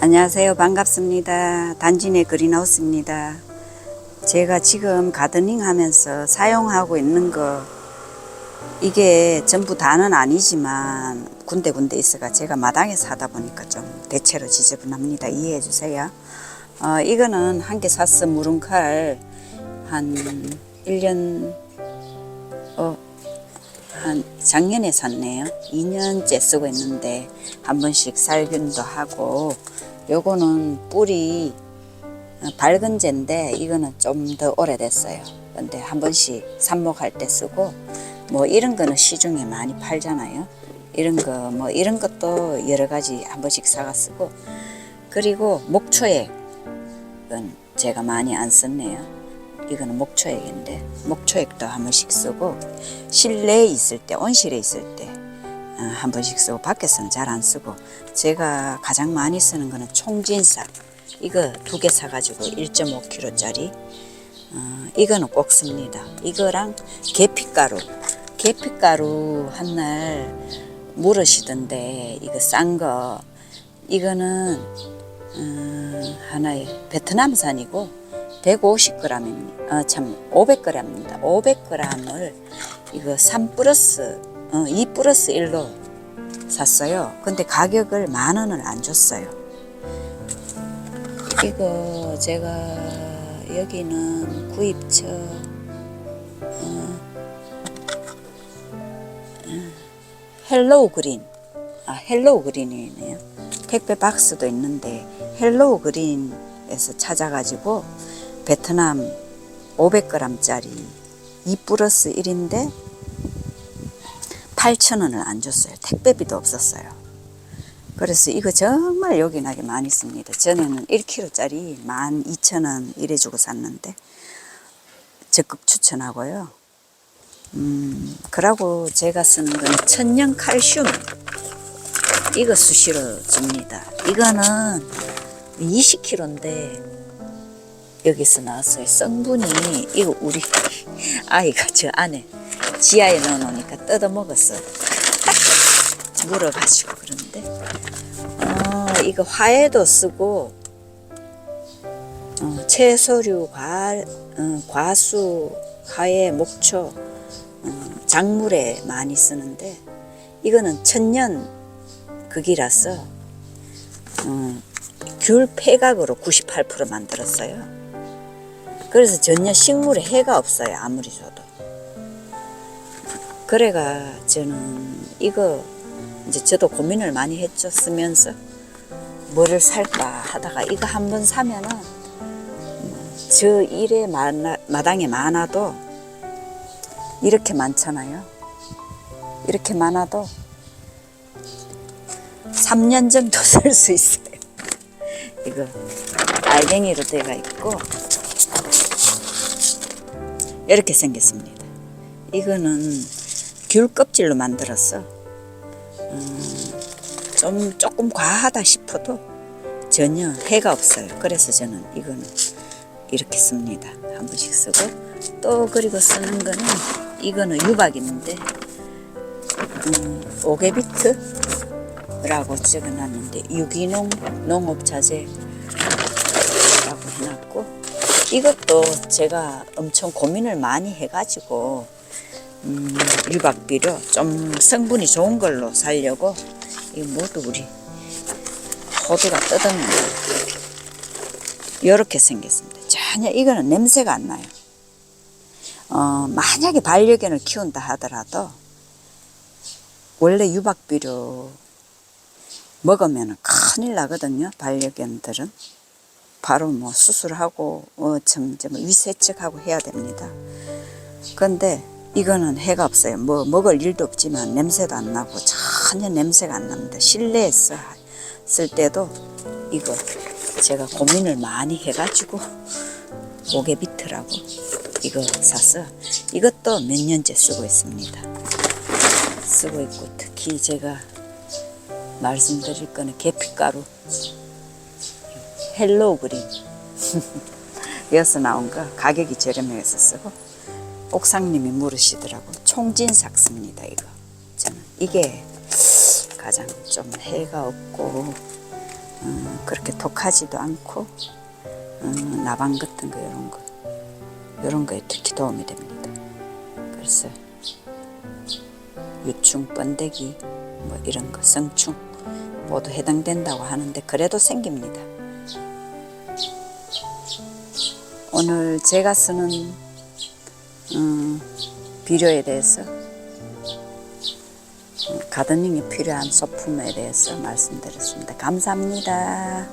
안녕하세요. 반갑습니다. 단진의 그린하우스입니다. 제가 지금 가드닝 하면서 사용하고 있는 거, 이게 전부 다는 아니지만 군데군데 있어가 제가 마당에서 하다 보니까 좀 대체로 지저분합니다. 이해해 주세요. 어, 이거는 한 개 샀어. 무릉칼. 한 1년, 어, 한 작년에 샀네요. 2년째 쓰고 있는데 한 번씩 살균도 하고 요거는 뿌리 어, 밝은 재인데 이거는 좀 더 오래됐어요. 근데 한 번씩 삽목할 때 쓰고 뭐 이런 거는 시중에 많이 팔잖아요. 이런 거 뭐 이런 것도 여러 가지 한 번씩 사가 쓰고 그리고 목초액은 제가 많이 안 썼네요. 이거는 목초액인데 목초액도 한 번씩 쓰고 실내에 있을 때 온실에 있을 때 어, 한 번씩 쓰고 밖에서는 잘 안 쓰고 제가 가장 많이 쓰는 거는 총진삭 이거 두 개 사가지고 1.5kg짜리. 어, 이거는 꼭 씁니다. 이거랑 계피가루. 계피가루 한 날 물으시던데 이거 싼 거. 이거는 음, 하나에 베트남산이고 150g입니다. 어, 참 500g입니다. 500g을 이거 3 플러스 어, 2 플러스 1로 샀어요. 근데 가격을 만 원을 안 줬어요. 이거 제가 여기는 구입처 어, 어, 헬로우 그린 아 헬로우 그린이네요. 택배 박스도 있는데 헬로우 그린에서 찾아가지고 베트남 500g짜리 2 플러스 1인데 8,000원을 안 줬어요. 택배비도 없었어요. 그래서 이거 정말 요긴하게 많이 씁니다. 전에는 1kg짜리 12,000원 이래 주고 샀는데 적극 추천하고요. 음, 그러고 제가 쓰는 건 천연 칼슘. 이거 수시로 줍니다. 이거는 20kg인데 여기서 나왔어요. 성분이 이거 우리 아이가 저 안에 지하에 넣어놓으니까 뜯어 먹었어. 딱 물어가지고 그런데 어, 이거 화에도 쓰고 어, 채소류, 과, 어, 과수, 화해, 목초, 어, 작물에 많이 쓰는데 이거는 천년 극이라서 어, 귤 폐각으로 98% 만들었어요. 그래서 전혀 식물에 해가 없어요. 아무리 줘도. 그래가 저는 이거 이제 저도 고민을 많이 했죠. 쓰면서 뭐를 살까 하다가 이거 한 번 사면은 저 일에 마나, 마당에 많아도 이렇게 많잖아요. 이렇게 많아도 3년 정도 쓸 수 있어요. 이거 알갱이로 되어 있고 이렇게 생겼습니다. 이거는 귤 껍질로 만들었어. 음, 좀 조금 과하다 싶어도 전혀 해가 없어요. 그래서 저는 이거는 이렇게 씁니다. 한 번씩 쓰고 또 그리고 쓰는 거는 이거는 유박인데 음, 오게비트라고 적어놨는데 유기농 해놨고 이것도 제가 엄청 고민을 많이 해가지고 음, 유박비료 좀 성분이 좋은 걸로 살려고 이 모두 우리 호두가 뜯었는 이렇게 생겼습니다. 전혀 이거는 냄새가 안 나요. 어, 만약에 반려견을 키운다 하더라도 원래 유박비료 먹으면 큰일 나거든요. 반려견들은. 바로 뭐 수술하고 어, 점점 위세척하고 해야 됩니다. 근데 이거는 해가 없어요. 뭐 먹을 일도 없지만 냄새도 안 나고 전혀 냄새가 안 납니다. 실내에서 쓸 때도 이거 제가 고민을 많이 해가지고 목에 비트라고 이거 사서 이것도 몇 년째 쓰고 있습니다. 쓰고 있고 특히 제가 말씀드릴 거는 계피가루 헬로우 그린 여기서 나온 거 가격이 저렴해서 쓰고 옥상님이 물으시더라고 총진삭 씁니다 이거 저는 이게 가장 좀 해가 없고 어, 그렇게 독하지도 않고 어, 나방 같은 거 이런 거 이런 거에 특히 도움이 됩니다. 그래서 유충, 번데기 뭐 이런 거 성충 모두 해당된다고 하는데 그래도 생깁니다. 오늘 제가 쓰는 음, 비료에 대해서 음, 가드닝에 필요한 소품에 대해서 말씀드렸습니다. 감사합니다.